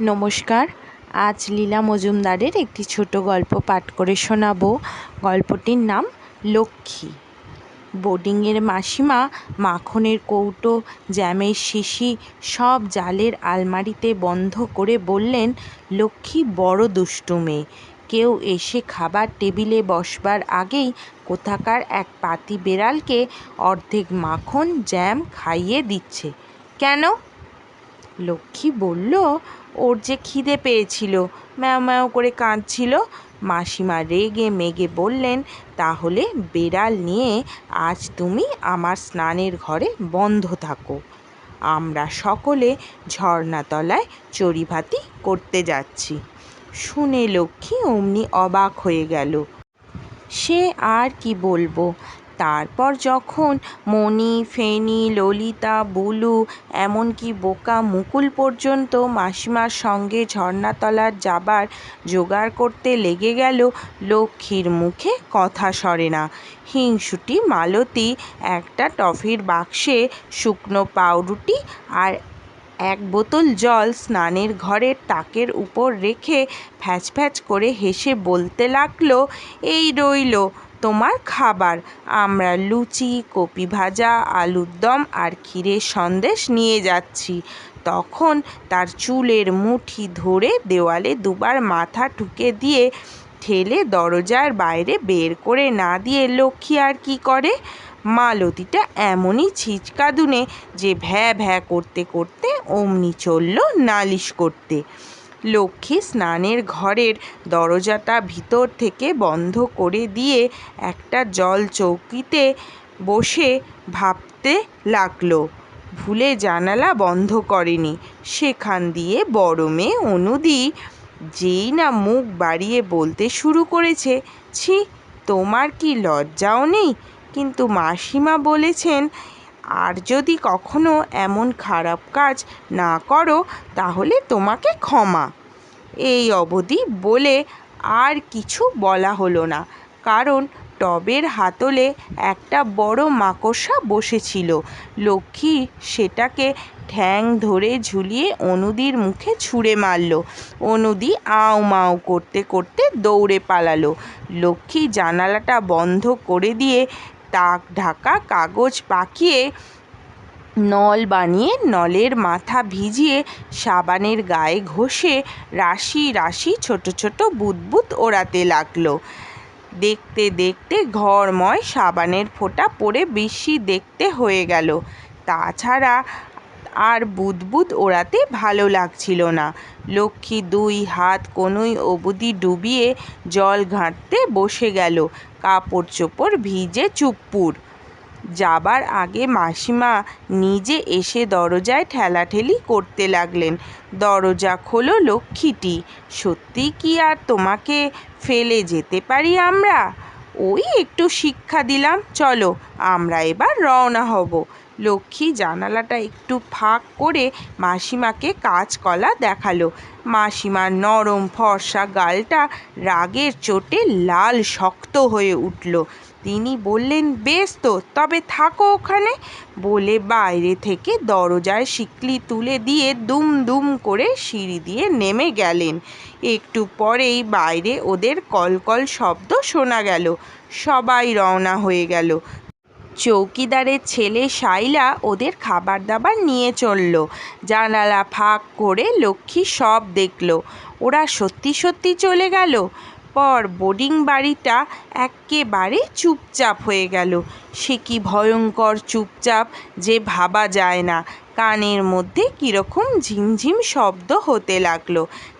নমস্কার। আজ লীলা মজুমদারের একটি ছোট গল্প পাঠ করে শোনাবো। গল্পটির নাম লক্ষ্মী। বোর্ডিংয়ের মাসিমা, মাখনের কৌটো, জ্যামের শিশি সব জালের আলমারিতে বন্ধ করে বললেন, লক্ষ্মী বড় দুষ্টু মেয়ে। কেউ এসে খাবার টেবিলে বসবার আগেই কোথাকার এক পাতি বেড়ালকে অর্ধেক মাখন, জ্যাম খাইয়ে দিচ্ছে। কেন? লক্ষ্মী বলল ওর যে খিদে পেয়েছিল। ম্যাও ম্যাও করে কাঁদছিল। মাসিমা রেগে মেগে বললেন, তাহলে বেড়াল নিয়ে আজ তুমি আমার স্নানের ঘরে বন্ধ থাকো। আমরা সকলে ঝর্ণাতলায় চড়িভাতি করতে যাচ্ছি। শুনে লক্ষ্মী অমনি অবাক হয়ে গেল। সে আর কি বলব? তারপর যখন মণি, ফেনি, ললিতা, বুলু, এমনকি বোকা মুকুল পর্যন্ত মাসিমার সঙ্গে ঝর্ণাতলার যাবার জোগাড় করতে লেগে গেল, লক্ষ্মীর মুখে কথা সরে না। হিংসুটি, মালতী, একটা টফির বাক্সে শুকনো পাউরুটি আর এক বোতল জল স্নানের ঘরের তাকের উপর রেখে ফ্যাচ ফ্যাচ করে হেসে বলতে লাগল, এই রইল তোমার খাবার। আমরা লুচি, কপি ভাজা, আলুর দম আর ক্ষীরের সন্দেশ নিয়ে যাচ্ছি। তখন তার চুলের মুঠি ধরে দেওয়ালে দুবার মাথা ঠুকে দিয়ে ঠেলে দরজার বাইরে বের করে না দিয়ে লক্ষ্মী আর কি করে? মালতীটা এমনই ছিচকাদুনে যে ভ্যা ভ্যা করতে করতে অমনি চলল নালিশ করতে। লক্ষ্মী স্নানের ঘরের দরজাটা ভিতর থেকে বন্ধ করে দিয়ে একটা জল চৌকিতে বসে ভাবতে লাগল। ভুলে জানালা বন্ধ করেনি। সেখান দিয়ে বড় মেয়ে অনুদি যেই না মুখ বাড়িয়ে বলতে শুরু করেছে, ছি, তোমার কি লজ্জাও নেই? কিন্তু মাসিমা বলেছেন আর যদি কখনো এমন খারাপ কাজ না করো, তাহলে তোমাকে ক্ষমা। এই অবধি বলে আর কিছু বলা হলো না। কারণ টবের হাতলে একটা বড় মাকড়সা বসেছিল। লক্ষ্মী সেটাকে ঠ্যাং ধরে ঝুলিয়ে অনুদির মুখে ছুঁড়ে মারল। অনুদি আও মাও করতে করতে দৌড়ে পালালো। লক্ষ্মী জানালাটা বন্ধ করে দিয়ে তাক ঢাকা কাগজ পাকিয়ে নল বানিয়ে নলের মাথা ভিজিয়ে সাবানের গায়ে ঘষে রাশি রাশি ছোট ছোট বুদবুদ ওড়াতে লাগল। দেখতে দেখতে ঘরময় সাবানের ফোঁটা পড়ে বেশি দেখতে হয়ে গেল। তাছাড়া আর বুদবুদ ওড়াতে ভালো লাগছিল না। লক্ষ্মী দুই হাত কোনোই অবধি ডুবিয়ে জল ঘাঁটতে বসে গেল। কাপড় চোপড় ভিজে চুপপুর। যাবার আগে মাসিমা নিজে এসে দরজায় ঠেলাঠেলি করতে লাগলেন। দরজা খোলো লক্ষ্মীটি, সত্যি কি আর তোমাকে ফেলে যেতে পারি আমরা? ওই একটু শিক্ষা দিলাম, চলো আমরা এবার রওনা হব। লক্ষ্মী জানালাটা একটু ফাঁক করে মাসিমাকে কাঁচকলা দেখাল। মাসিমার নরম ফর্সা গালটা রাগের চোটে লাল শক্ত হয়ে উঠল। তিনি বললেন, বেশ তো, তবে থাকো ওখানে। বলে বাইরে থেকে দরজায় শিকলি তুলে দিয়ে দুম দুম করে সিঁড়ি দিয়ে নেমে গেলেন। একটু পরেই বাইরে ওদের কলকল শব্দ শোনা গেল। সবাই রওনা হয়ে গেল। চৌকিদারের ছেলে শাইলা ওদের খাবার দাবার নিয়ে চলল। জানালা ফাঁক করে লক্ষ্মী সব দেখল। ওরা সত্যি সত্যি চলে গেল। পর বোর্ডিং বাড়িটা এক্কেবারে চুপচাপ হয়ে গেল। সে কি ভয়ঙ্কর চুপচাপ যে ভাবা যায় না। কানের মধ্যে কীরকম ঝিমঝিম শব্দ হতে লাগল।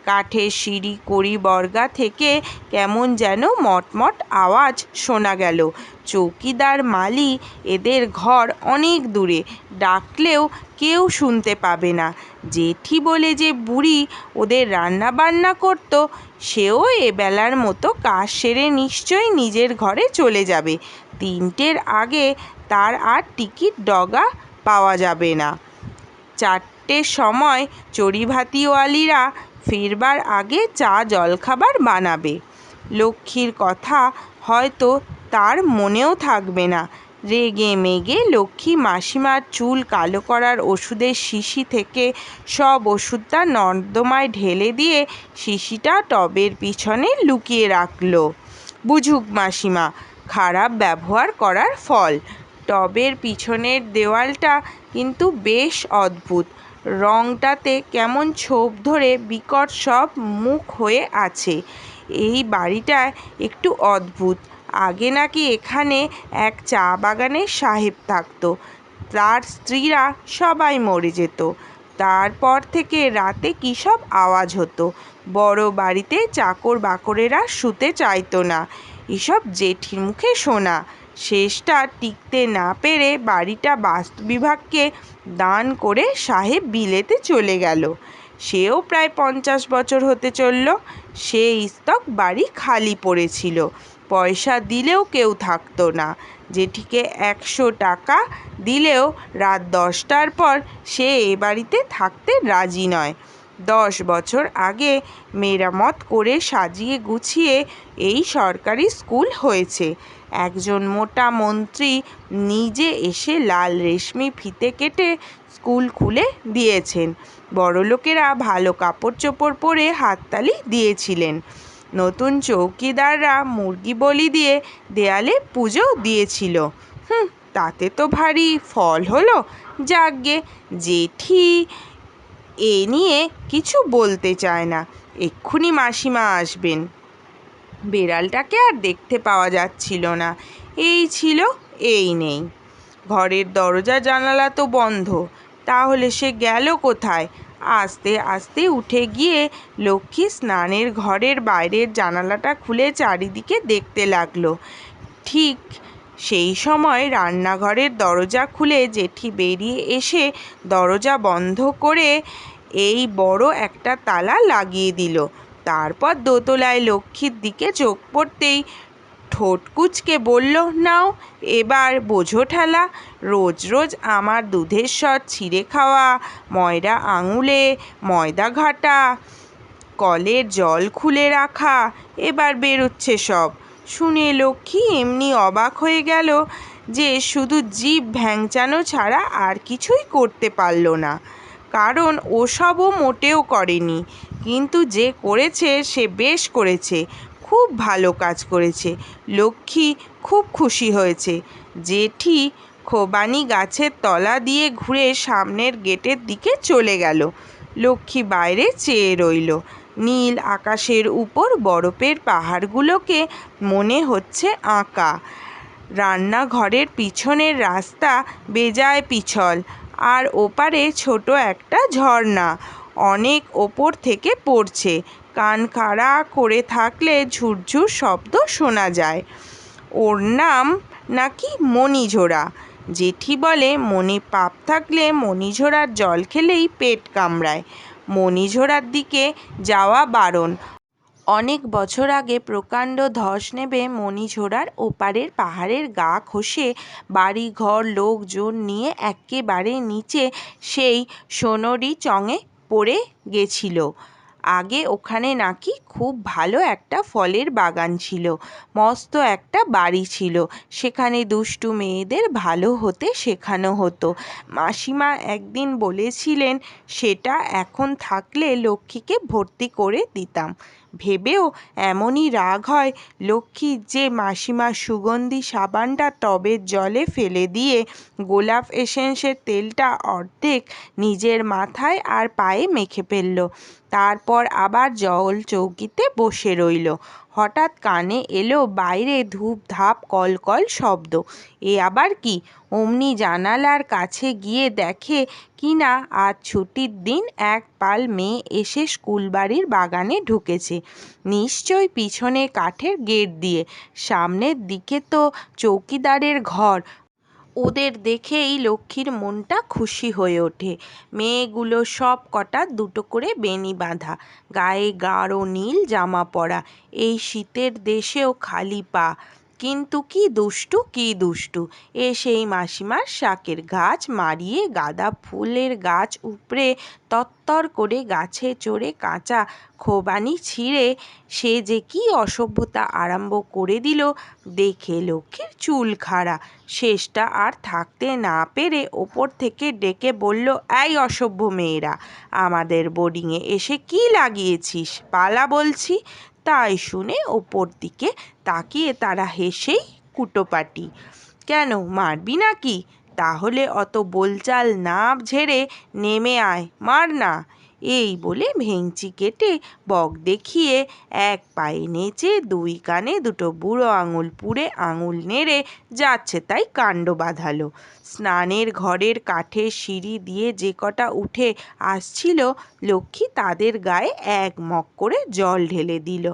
কাঠের সিঁড়ি, কড়ি, বর্গা থেকে কেমন যেন মটমট আওয়াজ শোনা গেল। চৌকিদার মালি এদের ঘর অনেক দূরে, ডাকলেও কেউ শুনতে পাবে না। জেঠি বলে যে, বুড়ি, ওদের রান্না বান্না করতো, সেও এবেলার মতো কাজ সেরে নিশ্চয়ই নিজের ঘরে চলে যাবে। তিনটের আগে তার আর টিকিট ডগা পাওয়া যাবে না। চারটের সময় চড়িভাতিওয়ালিরা ফিরবার আগে চা জলখাবার বানাবে। লক্ষ্মীর কথা হয়তো তার মনেও থাকবে না। রেগে মেগে লক্ষ্মী মাসিমার চুল কালো করার ওষুধের শিশি থেকে সব ওষুধটা নর্দমায় ঢেলে দিয়ে শিশিটা টবের পিছনে লুকিয়ে রাখল। বুঝুক মাসিমা, খারাপ ব্যবহার করার ফল। টবের পিছনের দেওয়ালটা কিন্তু বেশ অদ্ভুত। রংটাতে কেমন ছোপ ধরে বিকট সব মুখ হয়ে আছে। এই বাড়িটা একটু অদ্ভুত। আগে নাকি এখানে এক চা বাগানের সাহেব থাকতো। তার স্ত্রীরা সবাই মরে যেত। তারপর থেকে রাতে কী সব আওয়াজ হতো। বড় বাড়িতে চাকর বাকরেরা শুতে চাইতো না। এসব জেঠির মুখে শোনা। শেষটা টিকতে না পেরে বাড়িটা বাস্তু বিভাগকে দান করে সাহেব বিলেতে চলে গেল। সেও প্রায় পঞ্চাশ বছর হতে চলল। সে স্তক বাড়ি খালি পড়েছিল। পয়সা দিলেও কেউ থাকতো না। জেঠিকে একশো টাকা দিলেও রাত দশটার পর সে এ বাড়িতে থাকতে রাজি নয়। দশ বছর আগে মেরামত করে সাজিয়ে গুছিয়ে এই সরকারি স্কুল হয়েছে। একজন মোটা মন্ত্রী নিজে এসে লাল রেশমি ফিতে কেটে স্কুল খুলে দিয়েছেন। বড়লোকেরা ভালো কাপড় চোপড় পরে হাততালি দিয়েছিলেন। নতুন চৌকিদাররা মুরগি বলি দিয়ে দেয়ালে পুজো দিয়েছিল। হুম, তাতে তো ভারী ফল হলো। যাকগে জেঠি এ নিয়ে কিছু বলতে চায় না। এক্ষুনি মাসিমা আসবেন। বেড়ালটাকে আর দেখতে পাওয়া যাচ্ছিল না। এই ছিল, এই নেই। ঘরের দরজা, জানালা তো বন্ধ। তাহলে সে গেল কোথায়? আস্তে আস্তে উঠে গিয়ে লক্ষ্মী স্নানের ঘরের বাইরের জানালাটা খুলে চারিদিকে দেখতে লাগল। ঠিক সেই সময় রান্নাঘরের দরজা খুলে জেঠি বেরিয়ে এসে দরজা বন্ধ করে এই বড় একটা তালা লাগিয়ে দিল। তারপর দোতলায় লক্ষ্মীর দিকে চোখ পড়তেই ঠোঁট কুচকে বলল, নাও, এবার বোঝো ঠেলা, রোজ রোজ আমার দুধের স্বর ছিঁড়ে খাওয়া, ময়রা আঙুলে, ময়দা ঘাটা, কলের জল খুলে রাখা, এবার বেরোচ্ছে সব। শুনে লক্ষ্মী এমনি অবাক হয়ে গেল যে শুধু জিভ ভ্যাংচানো ছাড়া আর কিছুই করতে পারল না। কারণ ওসবও মোটেও করেনি। কিন্তু যে করেছে, সে বেশ করেছে। খুব ভালো কাজ করেছে। লক্ষ্মী খুব খুশি হয়েছে। জেঠি খোবানি গাছের তলা দিয়ে ঘুরে সামনের গেটের দিকে চলে গেল। লক্ষ্মী বাইরে চেয়ে রইল। নীল আকাশের উপর বরফের পাহাড়গুলোকে মনে হচ্ছে আঁকা। রান্নাঘরের পিছনের রাস্তা বেজায় পিছল, আর ওপারে ছোট একটা ঝর্ণা। অনেক ওপর থেকে পড়ছে। কান খাড়া করে থাকলে ঝুরঝুর শব্দ শোনা যায়। ওর নাম নাকি মণিঝোড়া। জেঠি বলে, মনে পাপ থাকলে মণিঝোড়ার জল খেলেই পেট কামড়ায়। মণিঝোড়ার দিকে যাওয়া বারণ। অনেক বছর আগে প্রকাণ্ড ধস নেবে মণিঝোড়ার ওপারের পাহাড়ের গা খসে বাড়ি ঘর লোকজন নিয়ে একেবারে নিচে সেই সোনরি চঙে পড়ে গেছিল। আগে ওখানে নাকি খুব ভালো একটা ফলের বাগান ছিল, মস্ত একটা বাড়ি ছিল। সেখানে দুষ্টু মেয়েদের ভালো হতে শেখানো হতো। মাসিমা একদিন বলেছিলেন, সেটা এখন থাকলে লক্ষ্মীকে ভর্তি করে দিতাম। ভেবেও এমনই রাগ হয় লক্ষ্মীর যে মাসিমা সুগন্ধি সাবানটা টবের জলে ফেলে দিয়ে গোলাপ এসেন্সের তেলটা অর্ধেক নিজের মাথায় আর পায়ে মেখে ফেলল। তারপর আবার জল চৌকিতে বসে রইল। হঠাৎ কানে এলো বাইরে ধূপ ধাপ কলকল শব্দ। এ আবার কি? অমনি জানালার কাছে গিয়ে দেখে কি না আজ ছুটির দিন এক পাল মেয়ে এসে স্কুল বাড়ির বাগানে ঢুকেছে। নিশ্চয় পিছনে কাঠের গেট দিয়ে। সামনের দিকে তো চৌকিদারের ঘর। ওদের দেখেই লক্ষ্মীর মনটা খুশি হয়ে ওঠে। মেয়েগুলো সব কটা দুটো করে বেনি বাঁধা, গায়ে গাঢ় নীল জামা পরা। এই শীতের দেশেও খালি পা। কিন্তু কি দুষ্টু কি দুষ্টু? এ সেই মাসিমার শাকের গাছ মারিয়ে গাঁদা ফুলের গাছ উপড়ে তত্তর করে গাছে চড়ে কাঁচা খোবানি ছিঁড়ে সে যে কি অসভ্যতা আরম্ভ করে দিল, দেখে লক্ষ্মীর চুল খাড়া। শেষটা আর থাকতে না পেরে ওপর থেকে ডেকে বলল, এই অসভ্য মেয়েরা, আমাদের বোর্ডিংয়ে এসে কি লাগিয়েছিস? পালা বলছি তাই শুনে ওপর দিকে তাকিয়ে তারা হেসেই কুটোপাটি, কেন, মারবি নাকি? তাহলে অত বোলচাল না ঝেড়ে নেমে আয়, মার না। এই বলে ভেঙচি কেটে বক দেখিয়ে এক পায়ে নেচে দুই কানে দুটো বুড়ো আঙুল পুড়ে আঙুল নেড়ে যাচ্ছে তাই কাণ্ড বাঁধালো। স্নানের ঘরের কাঠের সিঁড়ি দিয়ে যে কটা উঠে আসছিল, লক্ষ্মী তাদের গায়ে এক মগ করে জল ঢেলে দিল।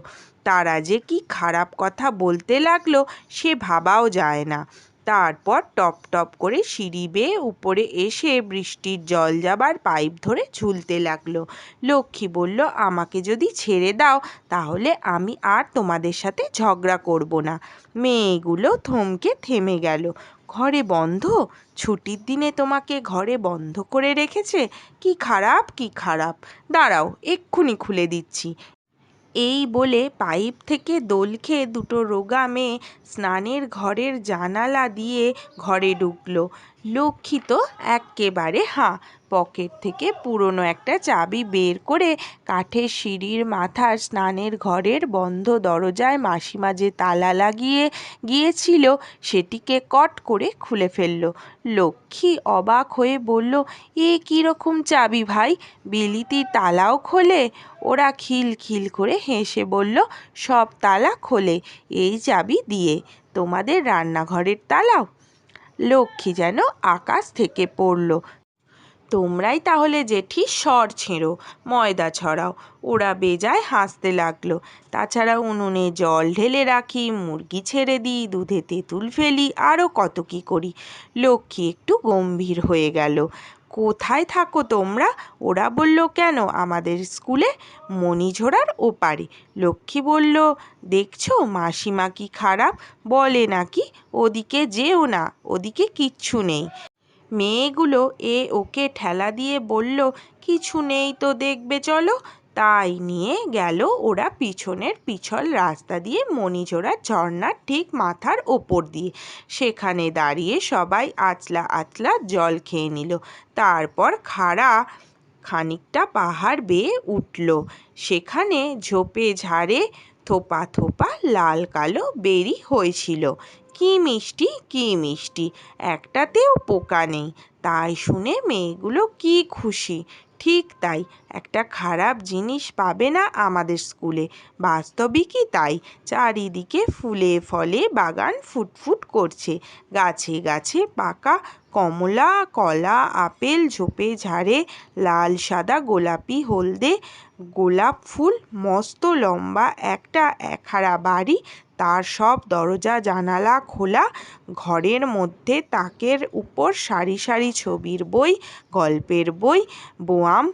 তারা যে কি খারাপ কথা বলতে লাগল সে ভাবাও যায় না। তারপর টপ টপ করে সিঁড়ি বেয়ে উপরে এসে বৃষ্টির জল যাবার পাইপ ধরে ঝুলতে লাগল। লক্ষ্মী বলল, আমাকে যদি ছেড়ে দাও, তাহলে আমি আর তোমাদের সাথে ঝগড়া করব না। মেয়েগুলো থমকে থেমে গেল। ঘরে বন্ধ? ছুটির দিনে তোমাকে ঘরে বন্ধ করে রেখেছে? কি খারাপ কি খারাপ? দাঁড়াও, এক্ষুনি খুলে দিচ্ছি। এই বলে পাইপ থেকে দোল খেয়ে দুটো রোগা মেয়ে স্নানের ঘরের জানালা দিয়ে ঘরে ঢুকলো। লক্ষ্মী তো এক্কেবারে হাঁ পকেট থেকে পুরনো একটা চাবি বের করে কাঠের সিঁড়ির মাথার স্নানের ঘরের বন্ধ দরজায় মাসিমা যে তালা লাগিয়ে গিয়েছিল, সেটিকে কট করে খুলে ফেলল। লক্ষ্মী অবাক হয়ে বলল, এ কীরকম চাবি ভাই? বিলিতির তালাও খোলে? ওরা খিল খিল করে হেসে বলল, সব তালা খোলে, এই চাবি দিয়ে। তোমাদের রান্নাঘরের তালাও? লক্ষ্মী যেন আকাশ থেকে পড়ল। তোমরাই তাহলে জেঠি স্বর ছেঁড়ো, ময়দা ছড়াও। ওরা বেজায় হাসতে লাগল। তাছাড়া উনুনে জল ঢেলে রাখি, মুরগি ছেড়ে দিই, দুধে তেঁতুল ফেলি আরও কত কী করি। লক্ষ্মী একটু গম্ভীর হয়ে গেল। কোথায় থাকো তোমরা? ওরা বলল, কেন? আমাদের স্কুলে মণিঝোড়ার ওপারে। লক্ষ্মী বলল, দেখছ, মাসিমা কি খারাপ? বলে নাকি, ওদিকে যেও না, ওদিকে কিচ্ছু নেই। মেয়েগুলো এ ওকে ঠেলা দিয়ে বলল, কিছু নেই তো দেখবে, চলো। তাই নিয়ে গেল ওরা পিছনের পিছল রাস্তা দিয়ে মণিঝোড়ার ঝর্ণার ঠিক মাথার ওপর দিয়ে। সেখানে দাঁড়িয়ে সবাই আচলা আচলা জল খেয়ে নিল। তারপর খাড়া খানিকটা পাহাড় বেয়ে উঠল। সেখানে ঝোপে ঝাড়ে থোপা থোপা লাল কালো বেরি হয়েছিল। কি মিষ্টি কি মিষ্টি? একটাতেও পোকা নেই। তাই শুনে মেয়েগুলো কি খুশি। ঠিক তাই, একটা খারাপ জিনিস পাবে না আমাদের স্কুলে। বাস্তবিকই তাই? চারিদিকে ফুলে ফলে বাগান ফুটফুট করছে। গাছে গাছে পাকা কমলা, কলা, আপেল, ঝোপে ঝাড়ে, লাল, সাদা, গোলাপি, হলদে, গোলাপ ফুল, মস্ত, লম্বা, একটা একহারা বাড়ি, তার সব দরজা, জানালা খোলা, ঘরের মধ্যে তাকের উপর সারি সারি ছবির বই, গল্পের বই, বোয়াম,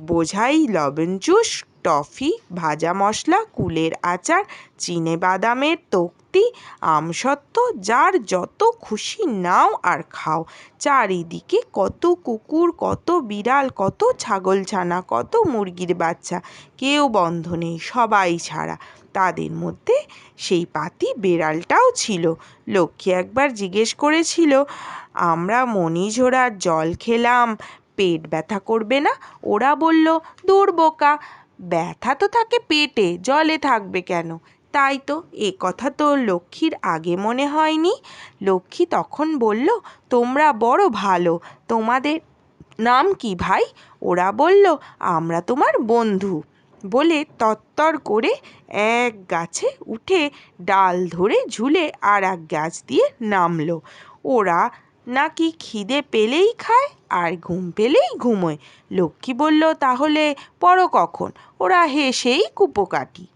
বোঝাই, লবণ জুস টফি, ভাজা মশলা, কুলের আচার, চিনে বাদামের তক্তি, আমসত্ত্ব, যার যত খুশি নাও আর খাও। চারিদিকে কত কুকুর, কত বিড়াল, কত ছাগলছানা, কত মুরগির বাচ্চা। কেউ বন্ধ নেই, সবাই ছাড়া। তাদের মধ্যে সেই পাতি বেড়ালটাও ছিল। লক্ষ্মী একবার জিজ্ঞেস করেছিল, আমরা মণিঝোড়ার জল খেলাম, পেট ব্যথা করবে না? ওরা বলল, দূর বোকা ব্যথা তো থাকে পেটে, জলে থাকবে কেন? তাই তো এ কথা তো লক্ষ্মীর আগে মনে হয়নি। লক্ষ্মী তখন বলল, তোমরা বড় ভালো, তোমাদের নাম কি ভাই? ওরা বলল, আমরা তোমার বন্ধু। বলে তত্তর করে এক গাছে উঠে ডাল ধরে ঝুলে আর এক গাছ দিয়ে নামলো। ওরা নাকি খিদে পেলেই খায়? আর ঘুম পেলেই ঘুমোয়। লক্ষ্মী বলল, তাহলে পড়ো কখন? ওরা হেসেই কুপোকাঠি।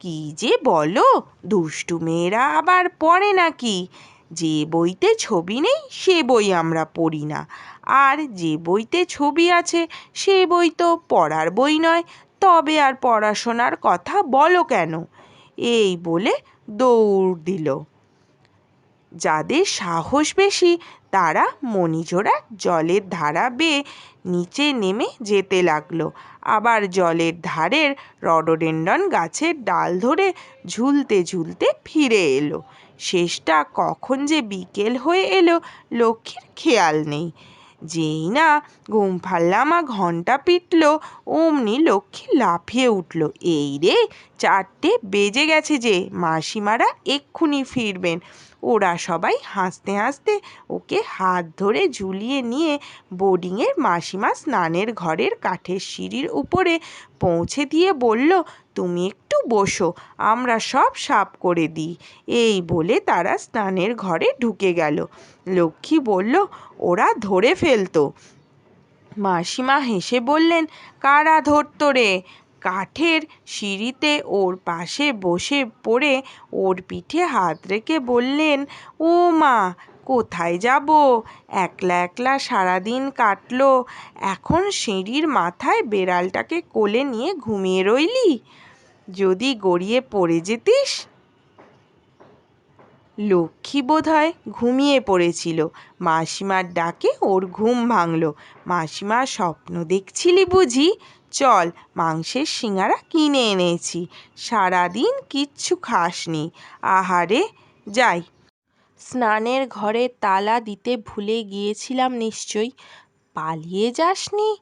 কী যে বলো, দুষ্টু মেয়েরা আবার পড়ে নাকি? যে বইতে ছবি নেই, সে বই আমরা পড়ি না। আর যে বইতে ছবি আছে, সে বই তো পড়ার বই নয়, তবে আর পড়াশোনার কথা বলো কেন? এই বলে দৌড় দিল। যাদের সাহস বেশি, তারা মণিঝোড়ার জলের ধারা বেয়ে নিচে নেমে যেতে লাগল। আবার জলের ধারের রডোডেন্ডন গাছের ডাল ধরে ঝুলতে ঝুলতে ফিরে এলো। শেষটা কখন যে বিকেল হয়ে এলো লক্ষ্মীর খেয়াল নেই। যেই না ঘুম ফাল্লামা ঘণ্টা পিটল, অমনি লক্ষ্মী লাফিয়ে উঠল। এই রে, চারটে বেজে গেছে যে, মাসিমারা এক্ষুনি ফিরবেন। ওরা সবাই হাসতে হাসতে ওকে হাত ধরে ঝুলিয়ে নিয়ে বোর্ডিংয়ের মাসিমা স্নানের ঘরের কাঠের সিঁড়ির উপরে পৌঁছে দিয়ে বলল, তুমি একটু বসো, আমরা সব সাফ করে দিই। এই বলে তারা স্নানের ঘরে ঢুকে গেল। লক্ষ্মী বলল, ওরা ধরে ফেলতো। মাসিমা হেসে বললেন, কারা ধরতো রে? কাঠের সিঁড়িতে ওর পাশে বসে পড়ে ওর পিঠে হাত রেখে বললেন, ও মা, কোথায় যাব? একলা একলা সারাদিন কাটলো। এখন সিঁড়ির মাথায় বেড়ালটাকে কোলে নিয়ে ঘুমিয়ে রইলি? যদি গড়িয়ে পড়ে যেতিস? লক্ষ্মী বোধহয় ঘুমিয়ে পড়েছিল। মাসিমার ডাকে ওর ঘুম ভাঙল। মাসিমা স্বপ্ন দেখছিলি বুঝি? চল, মাংসের সিঙাড়া কিনে এনেছি। সারাদিন কিচ্ছু খাসনি। আহারে, যাই। স্নানের ঘরে তালা দিতে ভুলে গিয়েছিলাম নিশ্চয়ই। পালিয়ে যাসনি?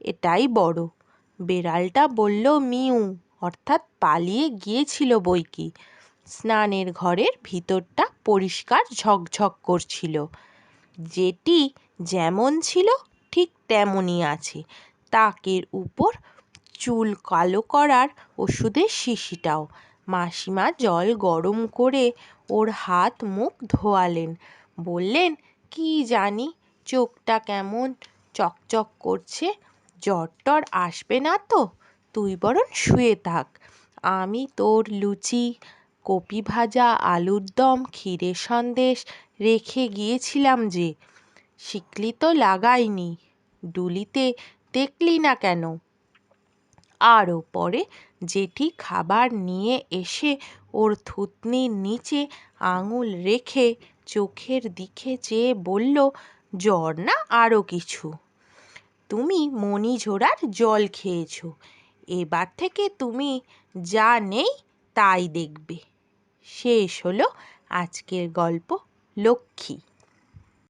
এটাই বড়। বেড়ালটা বলল, মিউ, অর্থাৎ পালিয়ে গিয়েছিল বই কি? স্নানের ঘরের ভিতরটা পরিষ্কার ঝকঝক করছিল। যেটি যেমন ছিল, ঠিক তেমনই আছে। তাকের উপর চুল কালো করার ওষুধের শিশিটাও। মাসিমা জল গরম করে ওর হাত মুখ ধোয়ালেন। বললেন, কি জানি, চোখটা কেমন চকচক করছে, জ্বর টর আসবে না তো, তুই বরং শুয়ে থাক। আমি তোর লুচি, কপি ভাজা, আলুর দম, ক্ষীরের সন্দেশ রেখে গিয়েছিলাম যে, শিকলি তো লাগাইনি। ডুলিতে দেখলি না কেন? আরও পরে জেঠি খাবার নিয়ে এসে ওর থুতনির নিচে আঙুল রেখে চোখের দিকে চেয়ে বলল, জ্বর না আরও কিছু? তুমি মণিঝোড়ার জল খেয়েছ। এবার থেকে তুমি যা নেই তাই দেখবে। শেষ হলো আজকের গল্প লক্ষ্মী।